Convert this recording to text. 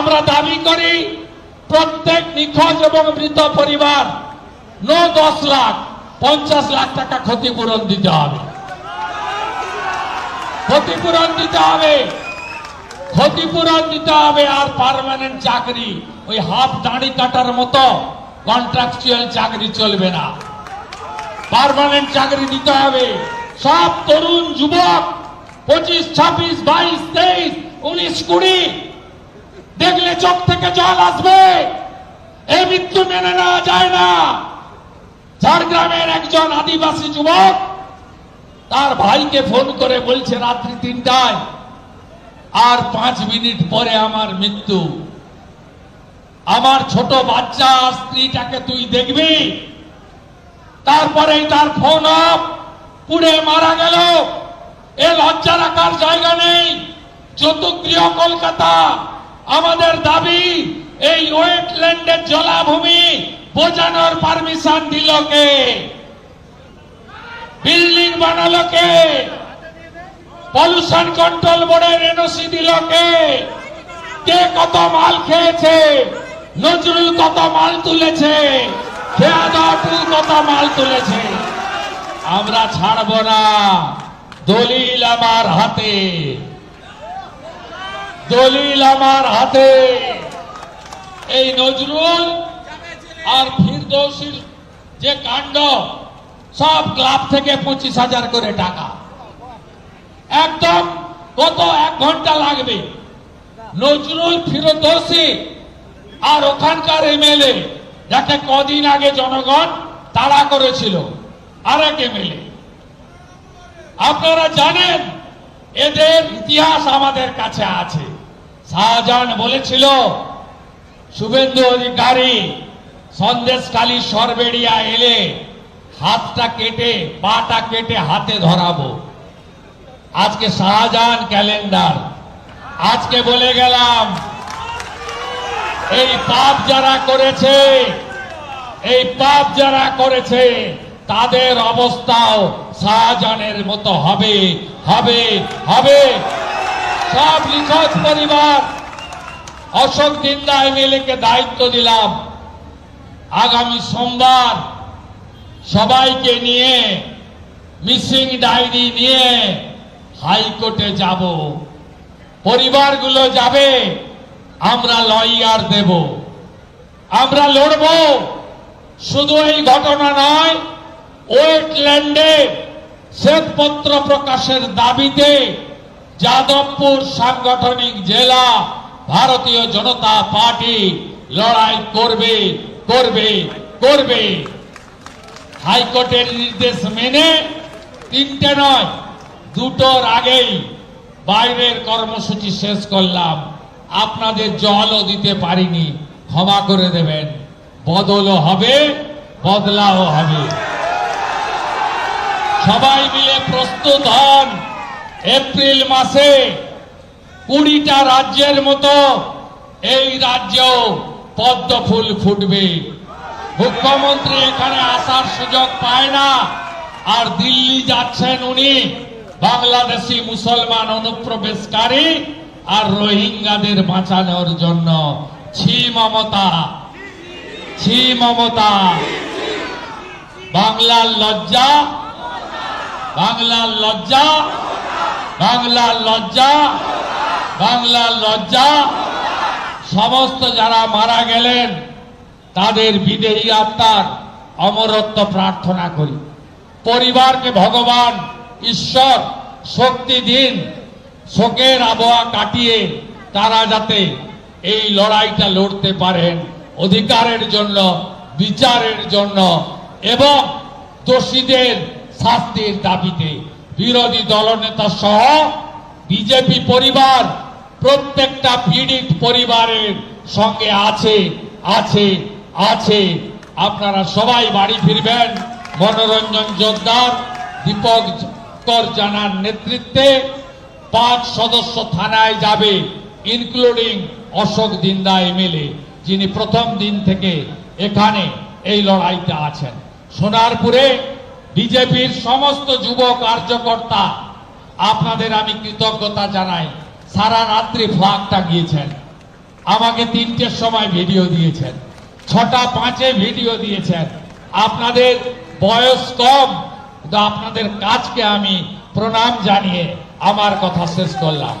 আমরা দাবি করি, প্রত্যেক নিখোঁজ এবং মৃত পরিবার ন দশ লাখ, পঞ্চাশ লাখ টাকা ক্ষতিপূরণ দিতে হবে। ক্ষতিপূরণ দিতে হবে। ক্ষতিপূরণ দিতে হবে আর পারমানেন্ট চাকরি, ওই হাফ দাঁড়ি কাটার মতো কন্ট্রাকচুয়াল চাকরি চলবে না। পার্মানেন্ট চাকরি দিতে হবে। সব তরুণ, যুবক, পঁচিশ, ছাব্বিশ, বাইশ, তেইশ, উনিশ, কুড়ি চোখ থেকে জল আসবে। এই মৃত্যু মেনে নেওয়া যায় না। ঝাড়গ্রামের একজন আদিবাসী যুবক তার ভাইকে ফোন করে বলছে, রাত্রি তিনটায় আর পাঁচ মিনিট পরে আমার মৃত্যু। আমার ছোট বাচ্চা স্ত্রীটাকে তুই দেখবি? তারপরে তার ফোন অফ পুড়ে মারা গেল। এ লজ্জা রাখার জায়গা নেই। চতুর্গৃহ কলকাতা আমাদের দাবি, এই ওয়েটল্যান্ডের জলাভূমি বোঝানোর পারমিশন দিল কে? বিল্ডিং বানালো কে? পলিউশন কন্ট্রোল বোর্ডের এনওসি দিল কে? কে কত মাল খেয়েছে? নজরুল কত মাল তুলেছে? কত মাল তুলেছে? আমরা ছাড়ব না। দলিল আমার হাতে। দলিল আমার হাতে। এই নজরুল আর ফিরদৌসির যে কাণ্ড, সব ক্লাব থেকে পঁচিশ হাজার করে টাকা। একদম কত এক ঘণ্টা লাগবে। নজরুল, ফিরদৌসি আর ওখানকার এমএলএ, যাকে কদিন আগে জনগণ তাড়া করেছিল আর এক এমএলএ। আপনারা জানেন, এদের ইতিহাস আমাদের কাছে আছে। শাহজাহান বলেছিল, শুভেন্দু অধিকারী সন্দেশকালী সরবেড়িয়া এলে হাতটা কেটে, পাটা কেটে হাতে ধরাবো। আজকে শাহজাহান ক্যালেন্ডার। আজকে বলে গেলাম, এই পাপ যারা করেছে, এই পাপ যারা করেছে, তাদের অবস্থাও শাহজাহানের মতো হবে হবে হবে। সব নিখোঁজ পরিবার। অশোক দিন্দা এমএলএকে দায়িত্ব দিলাম। আগামী সোমবার সবাইকে নিয়ে মিসিং ডায়েরি নিয়ে হাইকোর্টে যাব। পরিবারগুলো যাবে, আমরা লয়ার দেব। আমরা লড়ব। শুধু এই ঘটনা নয়, ওয়েটল্যান্ডে শ্বেতপত্র প্রকাশের দাবিতে যাদবপুর সাংগঠনিক জেলা ভারতীয় জনতা পার্টি লড়াই করবে করবে করবে। হাইকোর্টের নির্দেশ মেনে তিনটে নয়, দুটোর আগেই বাইরের কর্মসূচি শেষ করলাম। আপনাদের জলও দিতে পারিনি, ক্ষমা করে দেবেন। বদলও হবে, বদলাও হবে। সবাই মিলে প্রস্তুত হন। এপ্রিল মাসে কুড়িটা রাজ্যের মতো এই রাজ্যেও পদ্ম ফুল ফুটবে। মুখ্যমন্ত্রী এখানে আসার সুযোগ পায় না। আর দিল্লি যাচ্ছেন উনি বাংলাদেশি মুসলমান অনুপ্রবেশকারী আর রোহিঙ্গাদের বাঁচানোর জন্য। ছি মমতা ছি মমতা। বাংলার লজ্জা বাংলার লজ্জা। বাংলার লজ্জা বাংলার লজ্জা। সমস্ত যারা মারা গেলেন, তাদের বিদেহী আত্মার অমরত্ব প্রার্থনা করি। পরিবারকে ভগবান, ঈশ্বর, শক্তি দিন, শোকের আবহাওয়া কাটিয়ে তারা যাতে এই লড়াইটা লড়তে পারেন। অধিকারের জন্য, বিচারের জন্য এবং দোষীদের শাস্তির দাবিতে বিরোধী দলনেতা সহ বিজেপি পরিবার, প্রত্যেকটা পীড়িত পরিবারের সঙ্গে আছে আছে আছে। আপনারা সবাই বাড়ি ফিরবেন। মনোরঞ্জন জোরদার, দীপক কর জানার নেতৃত্বে পাঁচ সদস্য থানায় যাবে ইনক্লুডিং অশোক দিন্দা এমএলএ যিনি প্রথম দিন থেকে এখানে এই লড়াইতে আছেন। সোনারপুরে বিজেপির সমস্ত যুব কার্যকর্তা, আপনাদের আমি কৃতজ্ঞতা জানাই। সারা রাত্রি ফ্লাগ টাঙিয়েছেন আমাকে তিনটের সময় ভিডিও দিয়েছেন। ছটা পাঁচে ভিডিও দিয়েছেন। আপনাদের বয়স কম আপনাদের কাজকে আমি প্রণাম জানিয়ে আমার কথা শেষ করলাম।